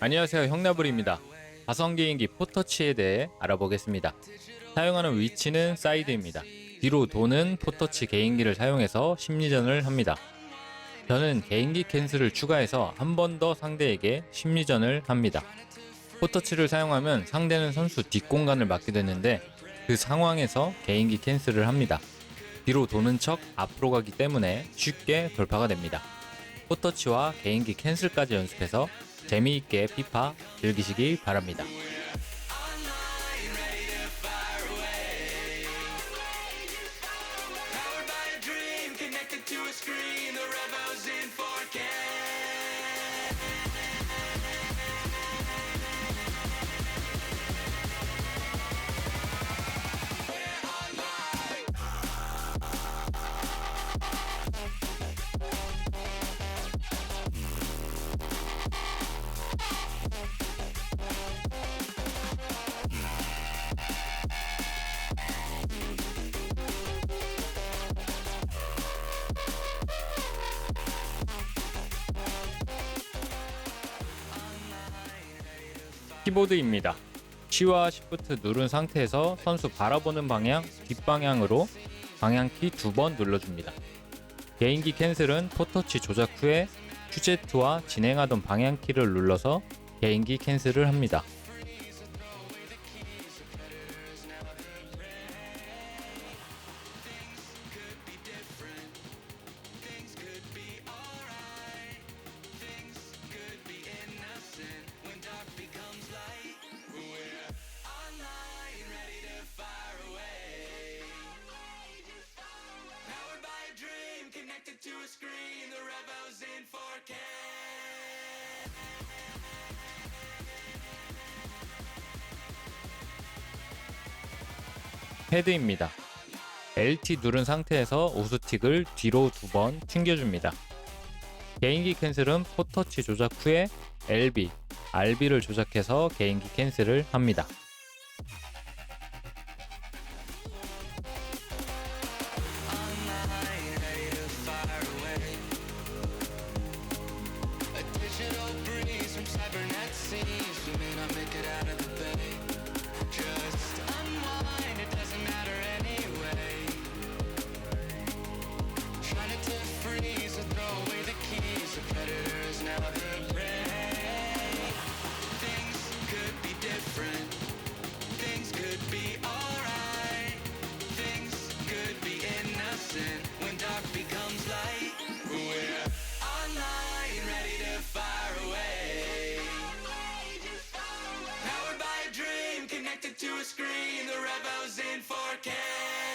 안녕하세요 형나불입니다. 가성개인기 포터치에 대해 알아보겠습니다. 사용하는 위치는 사이드입니다. 뒤로 도는 포터치 개인기를 사용해서 심리전을 합니다. 저는 개인기 캔슬을 추가해서 한 번 더 상대에게 심리전을 합니다. 포터치를 사용하면 상대는 선수 뒷공간을 맞게 되는데 그 상황에서 개인기 캔슬을 합니다. 뒤로 도는 척 앞으로 가기 때문에 쉽게 돌파가 됩니다. 포터치와 개인기 캔슬까지 연습해서 재미있게 피파 즐기시기 바랍니다. 키보드입니다. C와 Shift 누른 상태에서 선수 바라보는 방향 뒷방향으로 방향키 두 번 눌러줍니다. 개인기 캔슬은 포터치 조작 후에 QZ와 진행하던 방향키를 눌러서 개인기 캔슬을 합니다. Screen. The Revo's in 4K. 헤드입니다. LT 누른 상태에서 우스틱을 뒤로 두 번 튕겨줍니다. 개인기 캔슬은 포터치 조작 후에 LB, RB를 조작해서 개인기 캔슬을 합니다. Connected to a screen. The Revo's in 4K.